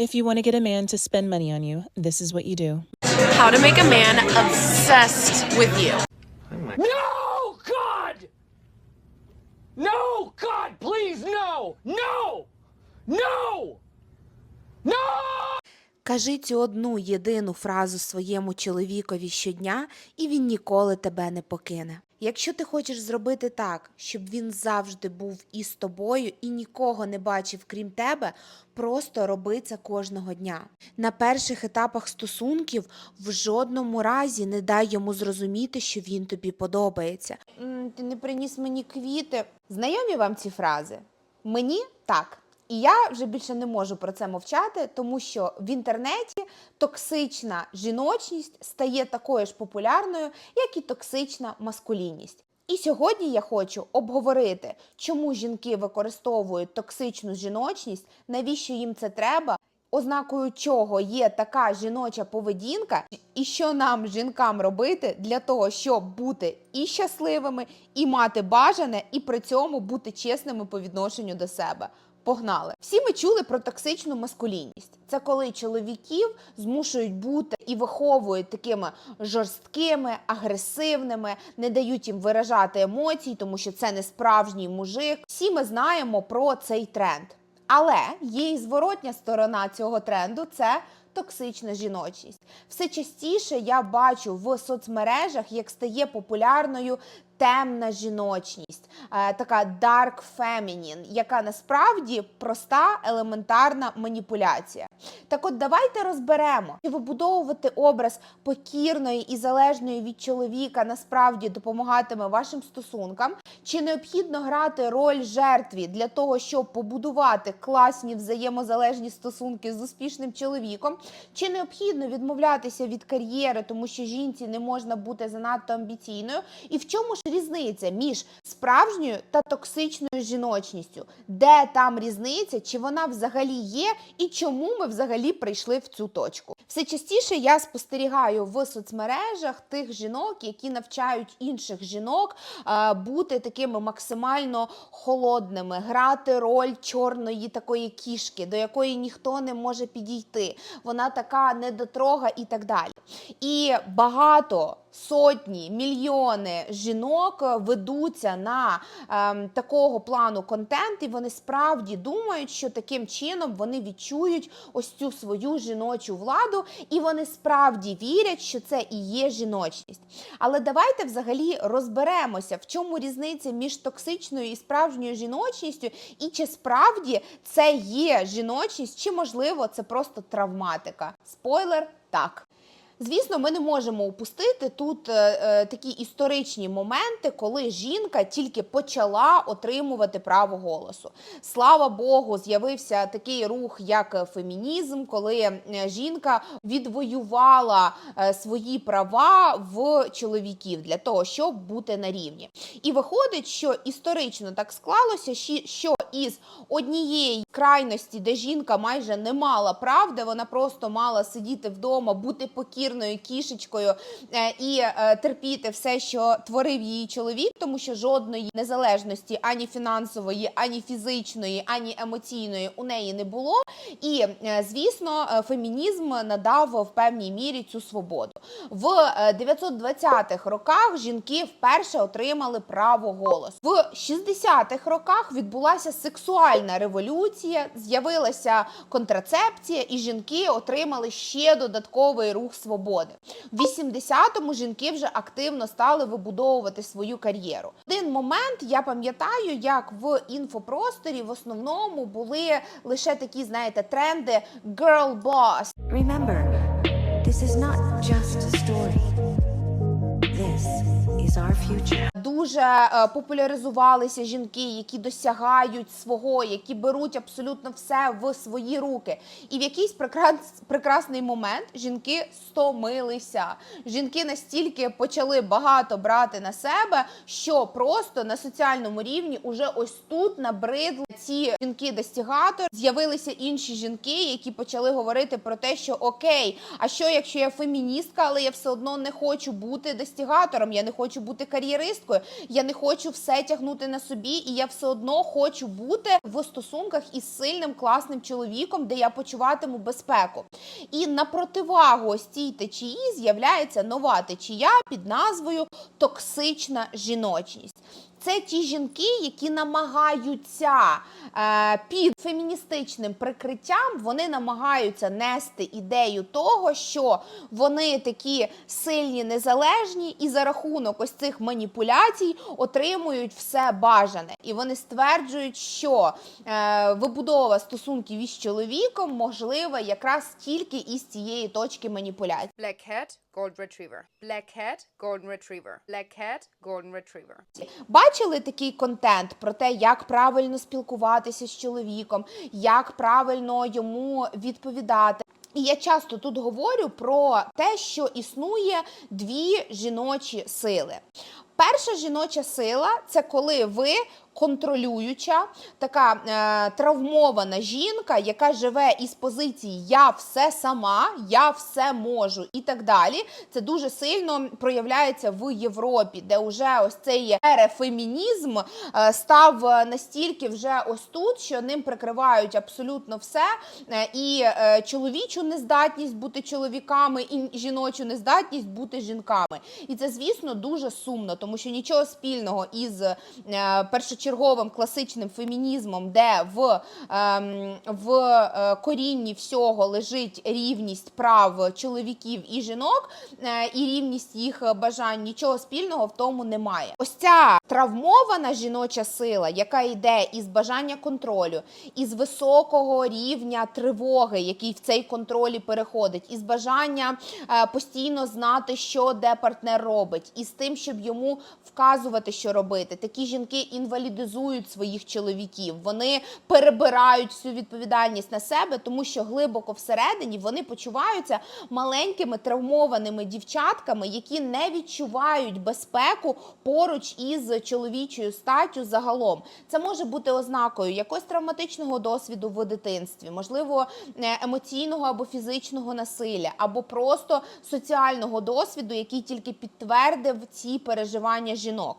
If you want to get a man to spend money on you, this is what you do. How to make a man obsessed with you. No, God! No, God, please, no! No! No! No! Кажи цю одну єдину фразу своєму чоловікові щодня, і він ніколи тебе не покине. Якщо ти хочеш зробити так, щоб він завжди був із тобою і нікого не бачив крім тебе, просто роби це кожного дня. На перших етапах стосунків в жодному разі не дай йому зрозуміти, що він тобі подобається. ти не приніс мені квіти. Знайомі вам ці фрази? Мені так. І я вже більше не можу про це мовчати, тому що в інтернеті токсична жіночність стає такою ж популярною, як і токсична маскулінність. І сьогодні я хочу обговорити, чому жінки використовують токсичну жіночність, навіщо їм це треба, ознакою чого є така жіноча поведінка, і що нам, жінкам, робити для того, щоб бути і щасливими, і мати бажане, і при цьому бути чесними по відношенню до себе. Погнали! Всі ми чули про токсичну маскулінність. Це коли чоловіків змушують бути і виховують такими жорсткими, агресивними, не дають їм виражати емоції, тому що це не справжній мужик. Всі ми знаємо про цей тренд. Але є і зворотня сторона цього тренду це токсична жіночність. Все частіше я бачу в соцмережах, як стає популярною темна жіночність, така dark feminine, яка насправді проста елементарна маніпуляція. Так от давайте розберемо, чи вибудовувати образ покірної і залежної від чоловіка насправді допомагатиме вашим стосункам, чи необхідно грати роль жертві для того, щоб побудувати класні взаємозалежні стосунки з успішним чоловіком, чи необхідно відмовлятися від кар'єри, тому що жінці не можна бути занадто амбіційною, і в чому ж різниця між справжньою та токсичною жіночністю? Де там різниця, чи вона взагалі є, і чому ми взагалі прийшли в цю точку? Все частіше я спостерігаю в соцмережах тих жінок, які навчають інших жінок е, бути такими максимально холодними, грати роль чорної такої кішки, до якої ніхто не може підійти. Вона така недотрога і так далі. І багато сотні, мільйони жінок ведуться на ем, такого плану контент, і вони справді думають, що таким чином вони відчують ось цю свою жіночу владу, і вони справді вірять, що це і є жіночність. Але давайте взагалі розберемося, в чому різниця між токсичною і справжньою жіночністю, і чи справді це є жіночність, чи можливо це просто травматика. Спойлер, так. Звісно, ми не можемо упустити тут е, е, такі історичні моменти, коли жінка тільки почала отримувати право голосу. Слава Богу, з'явився такий рух, як фемінізм, коли е, жінка відвоювала е, свої права в чоловіків для того, щоб бути на рівні. І виходить, що історично так склалося, що із однієї крайності, де жінка майже не мала прав, де вона просто мала сидіти вдома, бути покірною кішечкою е, і е, терпіти все, що творив її чоловік, тому що жодної незалежності ані фінансової, ані фізичної, ані емоційної у неї не було. І е, звісно, фемінізм надав в певній мірі цю свободу. В е, 920-х роках жінки вперше отримали право голосу. В 60-х роках відбулася сексуальна революція, з'явилася контрацепція, і жінки отримали ще додатковий рух свободи. В 80-му жінки вже активно стали вибудовувати свою кар'єру. Один момент я пам'ятаю, як в інфопросторі в основному були лише такі, знаєте, тренди girl boss, Remember, this is not just a story. This. Дуже е, популяризувалися жінки, які досягають свого, які беруть абсолютно все в свої руки. І в якийсь прекрас, прекрасний момент жінки стомилися. Жінки настільки почали багато брати на себе, що просто на соціальному рівні уже ось тут набридли ці жінки-достігатори. З'явилися інші жінки, які почали говорити про те, що окей, а що якщо я феміністка, але я все одно не хочу бути достігатором, я не хочу бути кар'єристкою. я не хочу все тягнути на собі, і я все одно хочу бути в стосунках із сильним класним чоловіком, де я почуватиму безпеку. І на противагу ось цій течії з'являється нова течія під назвою токсична жіночність. Це ті жінки, які намагаються е, під феміністичним прикриттям, вони намагаються нести ідею того, що вони такі сильні, незалежні, і за рахунок ось цих маніпуляцій отримують все бажане. І вони стверджують, що е, вибудова стосунків із чоловіком можлива якраз тільки із цієї точки маніпуляції. Black cat, gold retriever. Black cat, golden retriever. Black cat, golden retriever. Бачили такий контент про те, як правильно спілкуватися з чоловіком, як правильно йому відповідати. І я часто тут говорю про те, що існує дві жіночі сили. Перша жіноча сила це коли ви контролююча, така е, травмована жінка, яка живе із позиції Я все сама, я все можу і так далі. Це дуже сильно проявляється в Європі, де вже ось цей ерефемінізм е, став настільки вже ось тут, що ним прикривають абсолютно все. Е, і е, чоловічу нездатність бути чоловіками, і жіночу нездатність бути жінками. І це, звісно, дуже сумно, тому що нічого спільного із е, першочерговим класичним фемінізмом, де в, ем, в е, корінні всього лежить рівність прав чоловіків і жінок, е, і рівність їх бажань, нічого спільного в тому немає. Ось ця травмована жіноча сила, яка йде із бажання контролю, із високого рівня тривоги, який в цей контролі переходить, із бажання е, постійно знати, що де партнер робить, і з тим, щоб йому вказувати, що робити. Такі жінки інвалідизують своїх чоловіків, вони перебирають всю відповідальність на себе, тому що глибоко всередині вони почуваються маленькими травмованими дівчатками, які не відчувають безпеку поруч із чоловічою статтю загалом. Це може бути ознакою якогось травматичного досвіду в дитинстві, можливо, е, емоційного або фізичного насилля, або просто соціального досвіду, який тільки підтвердив ці переживання жінок.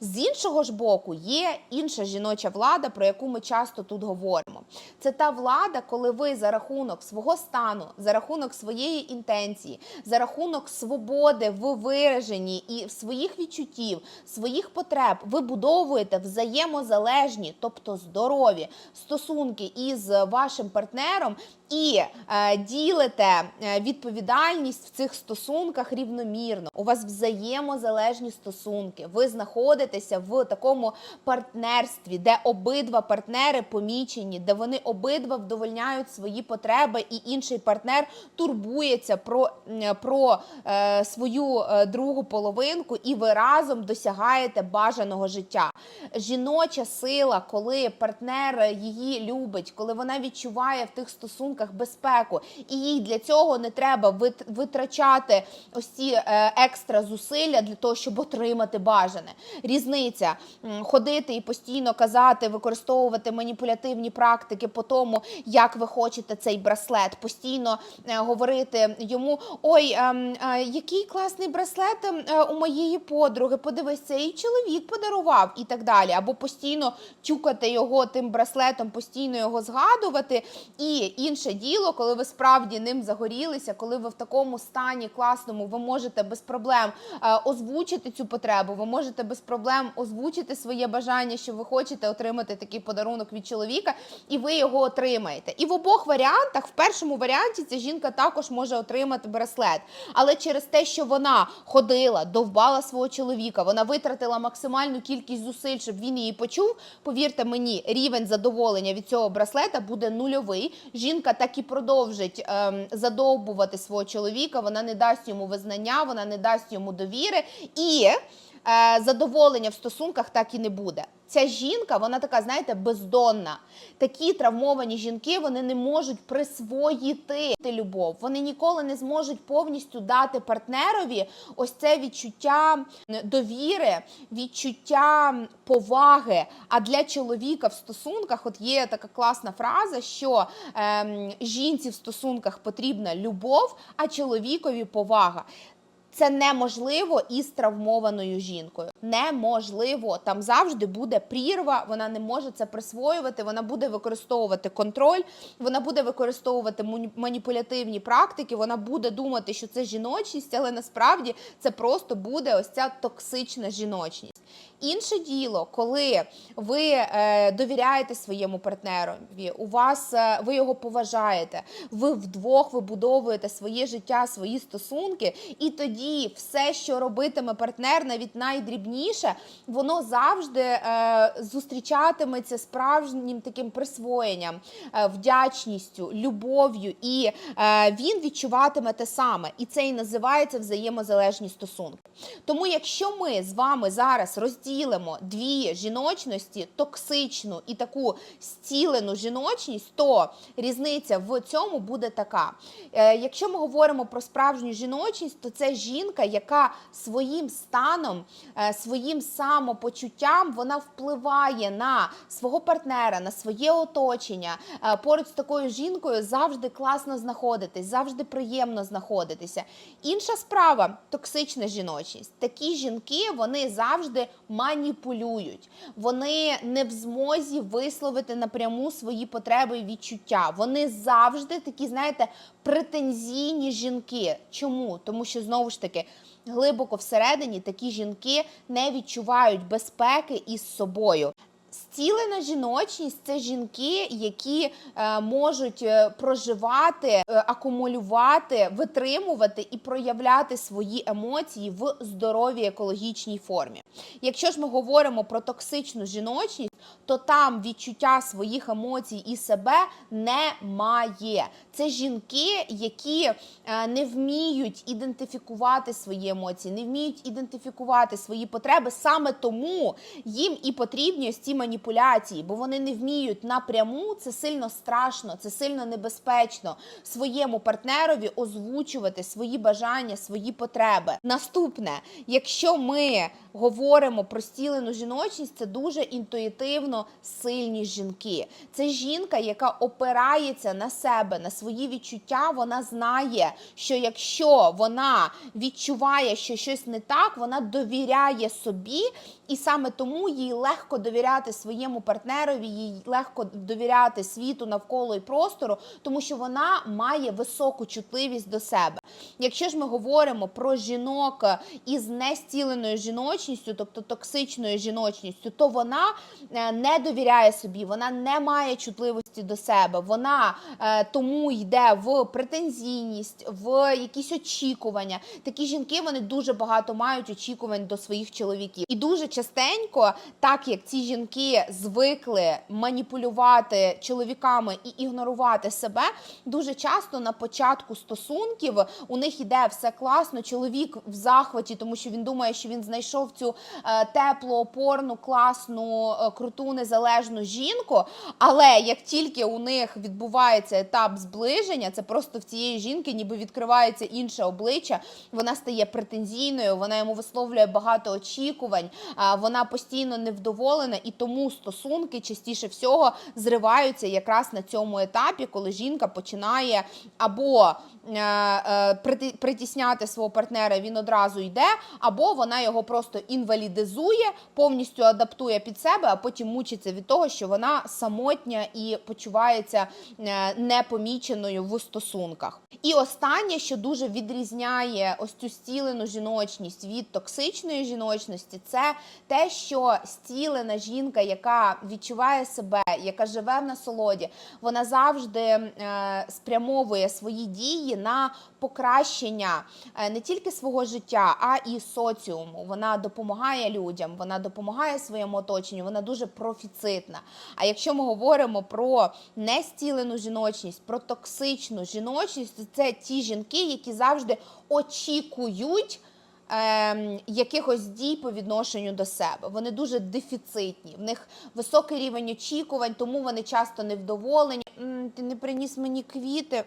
З іншого ж боку, є інша жіноча влада, про яку ми часто тут говоримо. Це та влада, коли ви за рахунок свого стану, за рахунок своєї інтенції, за рахунок свободи в вираженні і своїх відчуттів, своїх потреб, ви будовуєте взаємозалежні, тобто здорові стосунки із вашим партнером. І е, ділите е, відповідальність в цих стосунках рівномірно. У вас взаємозалежні стосунки. Ви знаходитеся в такому партнерстві, де обидва партнери помічені, де вони обидва вдовольняють свої потреби, і інший партнер турбується про, про е, свою е, другу половинку, і ви разом досягаєте бажаного життя. Жіноча сила, коли партнер її любить, коли вона відчуває в тих стосунках безпеку, і їй для цього не треба витрачати ось ці е, екстра зусилля для того, щоб отримати бажане. Різниця м, ходити і постійно казати, використовувати маніпулятивні практики по тому, як ви хочете цей браслет, постійно е, говорити йому: ой, ем, е, який класний браслет ем, е, у моєї подруги, подивись, це і чоловік подарував, і так далі. Або постійно тюкати його тим браслетом, постійно його згадувати. І інше діло, коли ви справді ним загорілися, коли ви в такому стані класному, ви можете без проблем озвучити цю потребу, ви можете без проблем озвучити своє бажання, що ви хочете отримати такий подарунок від чоловіка, і ви його отримаєте. І в обох варіантах, в першому варіанті, ця жінка також може отримати браслет. Але через те, що вона ходила, довбала свого чоловіка, вона витратила максимальну кількість зусиль, щоб він її почув. Повірте мені, рівень задоволення від цього браслета буде нульовий. Жінка так і продовжить ем, задовбувати свого чоловіка. Вона не дасть йому визнання, вона не дасть йому довіри і задоволення в стосунках так і не буде. Ця жінка, вона така, знаєте, бездонна. Такі травмовані жінки вони не можуть присвоїти любов. Вони ніколи не зможуть повністю дати партнерові ось це відчуття довіри, відчуття поваги. А для чоловіка в стосунках, от є така класна фраза, що ем, жінці в стосунках потрібна любов, а чоловікові повага. Це неможливо із травмованою жінкою. Неможливо. Там завжди буде прірва, вона не може це присвоювати, вона буде використовувати контроль, вона буде використовувати маніпулятивні практики, вона буде думати, що це жіночність, але насправді це просто буде ось ця токсична жіночність. Інше діло, коли ви е, довіряєте своєму партнерові, у вас е, ви його поважаєте, ви вдвох вибудовуєте своє життя, свої стосунки, і тоді все, що робитиме партнер, навіть найдрібніше, воно завжди е, зустрічатиметься справжнім таким присвоєнням, е, вдячністю, любов'ю, і е, він відчуватиме те саме. І це і називається взаємозалежні стосунки. Тому, якщо ми з вами зараз розділимо дві жіночності, токсичну і таку зцілену жіночність, то різниця в цьому буде така. Е, якщо ми говоримо про справжню жіночність, то це жінка, яка своїм станом, е, своїм самопочуттям вона впливає на свого партнера, на своє оточення. Е, поруч з такою жінкою завжди класно знаходитись, завжди приємно знаходитися. Інша справа токсична жіночність. Такі жінки вони завжди маніпулюють, вони не в змозі висловити напряму свої потреби і відчуття. Вони завжди такі, знаєте, претензійні жінки. Чому? Тому що знову ж таки. Глибоко всередині такі жінки не відчувають безпеки із собою. Зцілена жіночність це жінки, які е, можуть е, проживати, е, акумулювати, витримувати і проявляти свої емоції в здоровій екологічній формі. Якщо ж ми говоримо про токсичну жіночність, то там відчуття своїх емоцій і себе немає. Це жінки, які е, не вміють ідентифікувати свої емоції, не вміють ідентифікувати свої потреби. Саме тому їм і потрібні ось ці маніпуляції, бо вони не вміють напряму. Це сильно страшно, це сильно небезпечно своєму партнерові озвучувати свої бажання, свої потреби. Наступне, якщо ми говоримо про стілену жіночність, це дуже інтуїтивно сильні жінки. Це жінка, яка опирається на себе, на свої відчуття. Вона знає, що якщо вона відчуває, що щось не так, вона довіряє собі, і саме тому їй легко довіряти своєму партнерові, їй легко довіряти світу навколо і простору, тому що вона має високу чутливість до себе. Якщо ж ми говоримо про жінок із нестіленою жіночністю, тобто токсичною жіночністю, то вона е, не довіряє собі, вона не має чутливості до себе, вона е, тому йде в претензійність, в якісь очікування. Такі жінки вони дуже багато мають очікувань до своїх чоловіків. І дуже частенько, так як ці жінки звикли маніпулювати чоловіками і ігнорувати себе, дуже часто на початку стосунків у них іде все класно. Чоловік в захваті, тому що він думає, що він знайшов цю е, теплу, опорну, класну, е, круту, незалежну жінку. Але як тільки у них відбувається етап зближення, це просто в цієї жінки ніби відкривається інше обличчя. Вона стає претензійною, вона йому висловлює багато очікувань, вона постійно невдоволена, і тому стосунки частіше всього зриваються якраз на цьому етапі, коли жінка починає або притісняти свого партнера, він одразу йде, або вона його просто інвалідизує, повністю адаптує під себе, а потім мучиться від того, що вона самотня і почувається е, непоміченою в стосунках. І останнє, що дуже відрізняє ось цю стілену жіночність від токсичної жіночності, це те, що стілена жінка, яка відчуває себе, яка живе в насолоді, вона завжди е, спрямовує свої дії на покращення е, не тільки свого життя, а і соціуму. Вона допомагає людям, вона допомагає своєму оточенню, вона дуже профіцитна. А якщо ми говоримо про нестілену жіночність, про токсичну жіночність, то це ті жінки, які завжди очікують. Ем, якихось дій по відношенню до себе. Вони дуже дефіцитні, в них високий рівень очікувань, тому вони часто невдоволені. Ти не приніс мені квіти.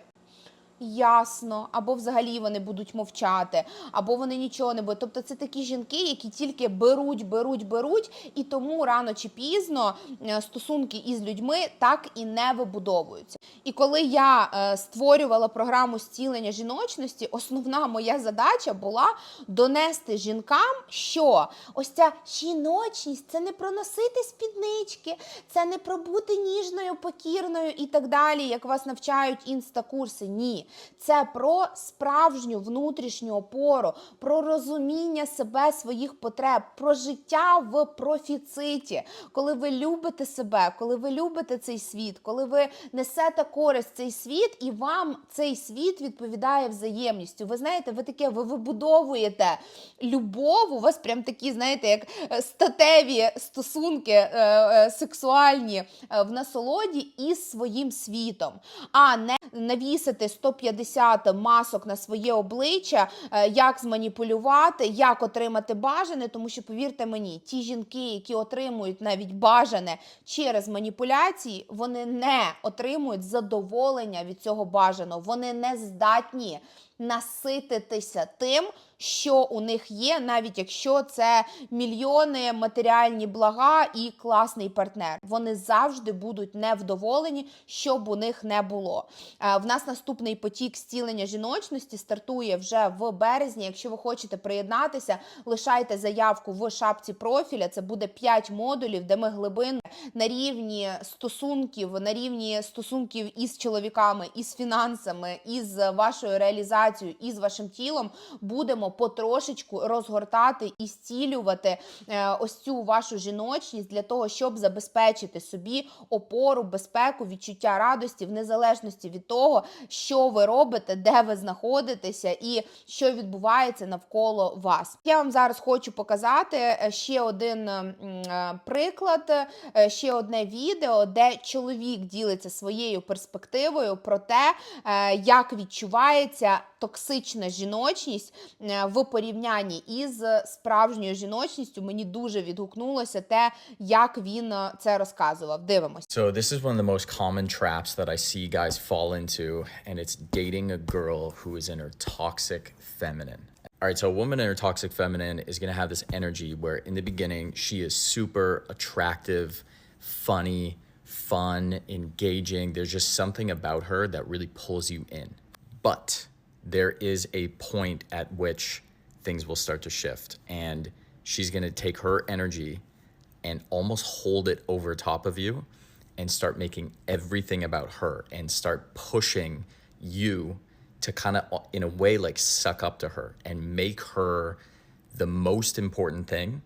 Ясно, або взагалі вони будуть мовчати, або вони нічого не будуть. Тобто це такі жінки, які тільки беруть, беруть, беруть, і тому рано чи пізно е, стосунки із людьми так і не вибудовуються. І коли я е, створювала програму зцілення жіночності, основна моя задача була донести жінкам, що ось ця жіночність це не про носити спіднички, це не про бути ніжною, покірною і так далі, як вас навчають інстакурси. Ні, це про справжню внутрішню опору, про розуміння себе, своїх потреб, про життя в профіциті, коли ви любите себе, коли ви любите цей світ, коли ви несете користь цей світ, і вам цей світ відповідає взаємністю. Ви знаєте, ви таке ви вибудовуєте любов. У вас прям такі, знаєте, як е, статеві стосунки е, е, сексуальні е, в насолоді із своїм світом, а не навісити 150 масок на своє обличчя, е, як зманіпулювати, як отримати бажане, тому що повірте мені, ті жінки, які отримують навіть бажане через маніпуляції, вони не отримують задоволення від цього бажаного. Вони не здатні насититися тим, що у них є, навіть якщо це мільйони матеріальні блага і класний партнер. Вони завжди будуть невдоволені, що б у них не було. Е, В нас наступний потік зцілення жіночності стартує вже в березні. Якщо ви хочете приєднатися, лишайте заявку в шапці профіля. Це буде 5 модулів, де ми глибинно на рівні стосунків, на рівні стосунків із чоловіками, із фінансами, із вашою реалізацією, із вашим тілом будемо потрошечку розгортати і зцілювати е, ось цю вашу жіночність для того, щоб забезпечити собі опору, безпеку, відчуття радості в незалежності від того, що ви робите, де ви знаходитеся і що відбувається навколо вас. Я вам зараз хочу показати е, ще один е, приклад, ще одне відео, де чоловік ділиться своєю перспективою про те, як відчувається токсична жіночність е, в порівнянні із справжньою жіночністю. Мені дуже відгукнулося те, як він е, це розказував. Дивимось. So this is one of the most common traps that I see guys fall into, and it's dating a girl who is in her toxic feminine. All right, so a woman in her toxic feminine is gonna have this energy where in the beginning she is super attractive, funny, fun, engaging. There's just something about her that really pulls you in. But there is a point at which things will start to shift, and she's gonna take her energy and almost hold it over top of you and start making everything about her and start pushing you to kind of in a way like suck up to her and make her the most important thing.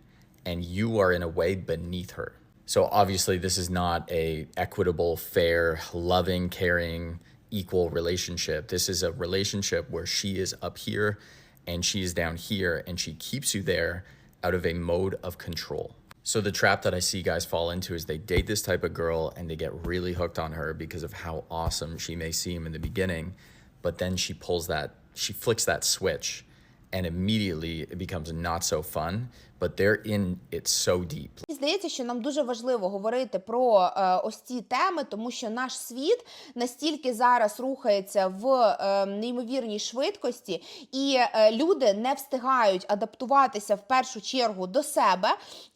And you are in a way beneath her. So obviously this is not a equitable fair loving caring equal relationship this is a relationship where she is up here and she is down here and she keeps you there out of a mode of control so the trap that I see guys fall into is they date this type of girl and they get really hooked on her because of how awesome she may seem in the beginning, but then she pulls that she flicks that switch and immediately it becomes not so fun, but they're in it so deep. Здається, що нам дуже важливо говорити про е, ось ці теми, тому що наш світ настільки зараз рухається в е, неймовірній швидкості, і е, люди не встигають адаптуватися в першу чергу до себе.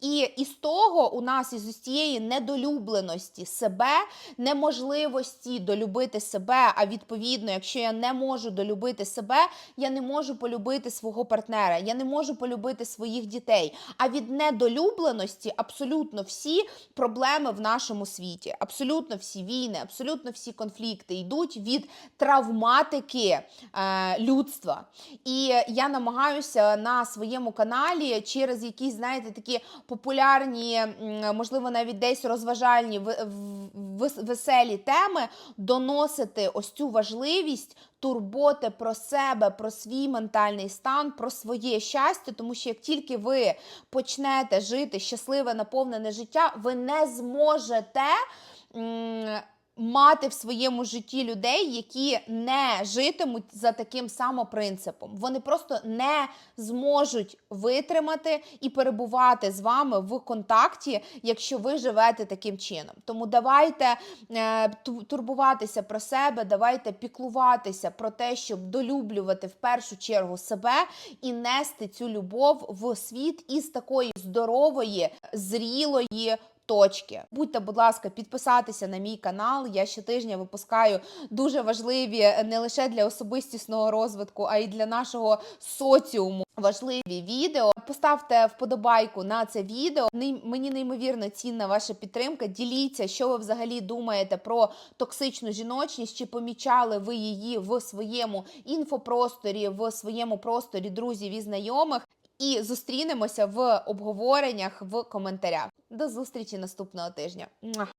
І із того у нас із цієї недолюбленості себе, неможливості долюбити себе. А відповідно, якщо я не можу долюбити себе, я не можу полюбити свого партнера, я не можу полюбити своїх дітей. А від недолюбленості абсолютно всі проблеми в нашому світі, абсолютно всі війни, абсолютно всі конфлікти йдуть від травматики е, людства. І я намагаюся на своєму каналі через якісь, знаєте, такі популярні, можливо, навіть десь розважальні в, в- веселі теми доносити ось цю важливість турботи про себе, про свій ментальний стан, про своє щастя, тому що як тільки ви почнете жити щасливе, наповнене життя, ви не зможете. Мати в своєму житті людей, які не житимуть за таким самопринципом. Вони просто не зможуть витримати і перебувати з вами в контакті, якщо ви живете таким чином. Тому давайте е, турбуватися про себе, давайте піклуватися про те, щоб долюблювати в першу чергу себе і нести цю любов в світ із такої здорової, зрілої. Точки. Будьте, будь ласка, підписатися на мій канал. Я щотижня випускаю дуже важливі е, не лише для особистісного розвитку, а й для нашого соціуму важливі відео. Поставте вподобайку на це відео. Мені неймовірно цінна ваша підтримка. Діліться, що ви взагалі думаєте про токсичну жіночність, чи помічали ви її в своєму інфопросторі, в своєму просторі друзів і знайомих. І зустрінемося в обговореннях в коментарях. До зустрічі наступного тижня.